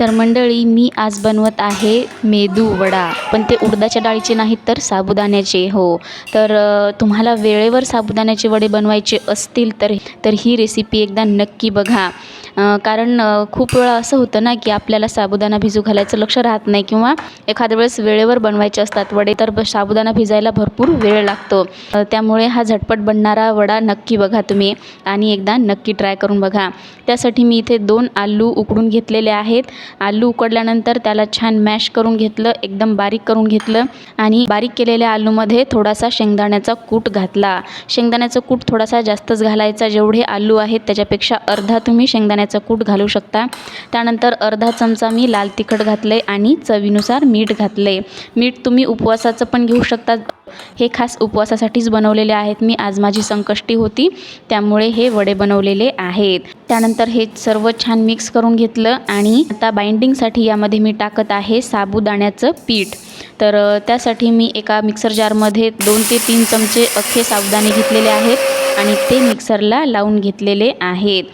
तर मंडळी मी आज बनवत आहे मेदू वडा. पण ते उडदाच्या डाळीचे नाहीत तर साबुदाण्याचे हो. तर तुम्हाला वेळेवर साबुदाण्याचे वडे बनवायचे असतील तर तर ही रेसिपी एकदा नक्की बघा. कारण खूप वेळा असं होतं ना की आपल्याला साबुदाणा भिजू घालायचं लक्ष राहत नाही किंवा एखाद्या वेळेस वेळेवर बनवायचे असतात. वडे तर ब- साबुदाणा भिजायला भरपूर वेळ लागतो. त्यामुळे हा झटपट बनणारा वडा नक्की बघा तुम्ही आणि एकदा नक्की ट्राय करून बघा. त्यासाठी मी इथे दोन आलू उकडून घेतलेले आहेत. आलू उकडल्यानंतर त्याला छान मॅश करून घेतलं एकदम बारीक करून घेतलं आणि बारीक केलेल्या आलूमध्ये थोडासा शेंगदाण्याचा कूट घातला. शेंगदाण्याचा कूट थोडासा जास्तच घालायचा. जेवढे आलू आहेत त्याच्यापेक्षा अर्धा तुम्ही शेंगदाण्याचा कूट घालू शकता. त्यानंतर अर्धा चमचा मी लाल तिखट घातले आणि चवीनुसार मीठ घातले मीठ तुम्ही उपवासाचं पण घेऊ शकता. हे खास उपवासासाठीच बनवलेले आहेत. मी आज माझी संकष्टी होती त्यामुळे हे वडे बनवलेले आहेत. त्यानंतर हे सर्व छान मिक्स करून घेतलं आणि आता बाइंडिंगसाठी यामध्ये मी टाकत आहे साबुदाण्याचं पीठ. तर त्यासाठी मी एका मिक्सर जारमध्ये दोन ते तीन चमचे अख्खे साबुदाणे घेतलेले आहेत. आणि ते मिक्सरला लावून घेतलेले आहेत.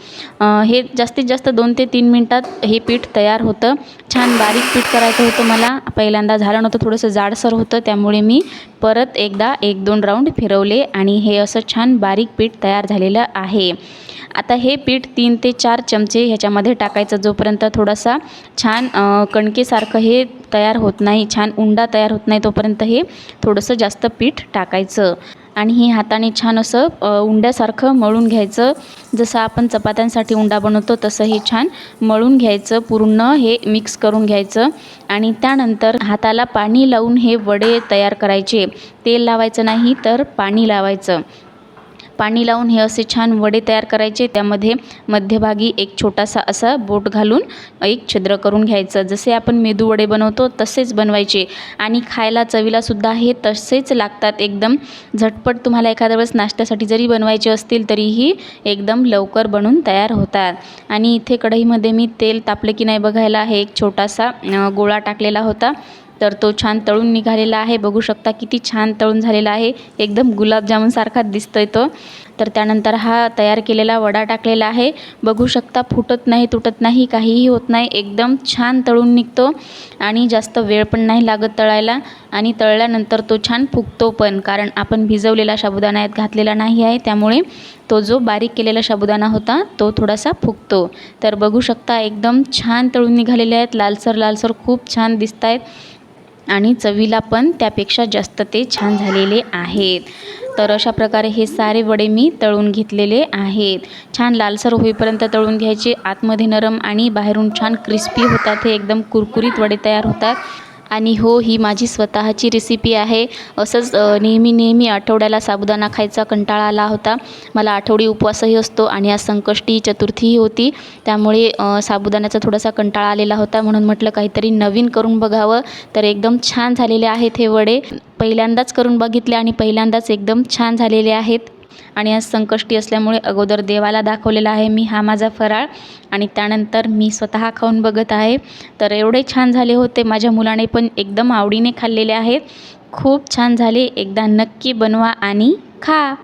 हे जास्तीत जास्त दोन ते तीन मिनटात हे पीठ तयार होतं. छान बारीक पीठ करायचं होतं मला. पहिल्यांदा झालं नव्हतं थोडंसं जाडसर होतं. त्यामुळे मी परत एकदा एक दोन राऊंड फिरवले आणि हे असं छान बारीक पीठ तयार झालेलं आहे. आता हे पीठ तीन ते चार चमचे ह्याच्यामध्ये टाकायचं. जोपर्यंत थोडासा छान कणकेसारखं हे तयार होत नाही छान उंडा तयार होत नाही तोपर्यंत हे थोडंसं जास्त पीठ टाकायचं. आणि हे हाताने छान असं उंड्यासारखं मळून घ्यायचं. जसं आपण चपात्यांसाठी उंडा बनवतो तसं हे छान मळून घ्यायचं. पूर्ण हे मिक्स करून घ्यायचं. आणि त्यानंतर हाताला पाणी लावून हे वडे तयार करायचे. तेल लावायचं नाही तर पाणी लावायचं. पाणी लावून हे असे छान वडे तयार करायचे. त्यामध्ये मध्यभागी एक छोटासा असा बोट घालून एक छिद्र करून घ्यायचं. जसे आपण मेदू वडे बनवतो तसेच बनवायचे. आणि खायला चवीलासुद्धा हे तसेच लागतात. एकदम झटपट तुम्हाला एखाद्या वेळेस नाश्त्यासाठी जरी बनवायचे असतील तरीही एकदम लवकर बनून तयार होतात. आणि इथे कढईमध्ये मी तेल तापले की नाही बघायला हे एक छोटासा गोळा टाकलेला होता. तर तो छान तळून निघालेला आहे. बघू शकता किती छान तळून झालेला आहे. एकदम गुलाबजामुनसारखाच दिसतोय तो. तर त्यानंतर हा तयार केलेला वडा टाकलेला आहे. बघू शकता फुटत नाही तुटत नाही काहीही होत नाही. एकदम छान तळून निघतो आणि जास्त वेळ पण नाही लागत तळायला आणि तळल्यानंतर तो छान फुगतो पण कारण आपण भिजवलेला साबुदाणा यात घातलेला नाही आहे. त्यामुळे तो जो बारीक केलेला साबुदाणा होता तो थोडासा फुगतो. तर बघू शकता एकदम छान तळून निघालेले आहेत. लालसर लालसर खूप छान दिसत आहेत आणि चवीला पण त्यापेक्षा जास्त ते छान झालेले आहेत. तर अशा प्रकारे हे सारे वडे मी तळून घेतलेले आहेत. छान लालसर होईपर्यंत तळून घ्यायचे. आतमध्ये नरम आणि बाहेरून छान क्रिस्पी होतात. हे एकदम कुरकुरीत वडे तयार होतात. आणि हो ही माझी स्वतःची रेसिपी आहे. असंच नेहमी नेहमी आठवड्याला साबुदाणा खायचा कंटाळा आला होता. मला आठवडी उपवासही असतो आणि आज संकष्टी चतुर्थीही होती. त्यामुळे साबुदाण्याचा थोडासा कंटाळा आलेला होता. म्हणून म्हटलं काहीतरी नवीन करून बघावं. तर एकदम छान झालेले आहेत हे वडे. पहिल्यांदाच करून बघितले आणि पहिल्यांदाच एकदम छान झालेले आहेत. आणि आज संकष्टी असल्यामुळे अगोदर देवाला दाखवलेला आहे मी हा माझा फराळ आणि त्यानंतर मी स्वतः खाऊन बघत आहे. तर एवढे छान झाले होते माझ्या मुलाने पण एकदम आवडीने खाल्लेले आहेत. खूप छान झाले एकदा नक्की बनवा आणि खा.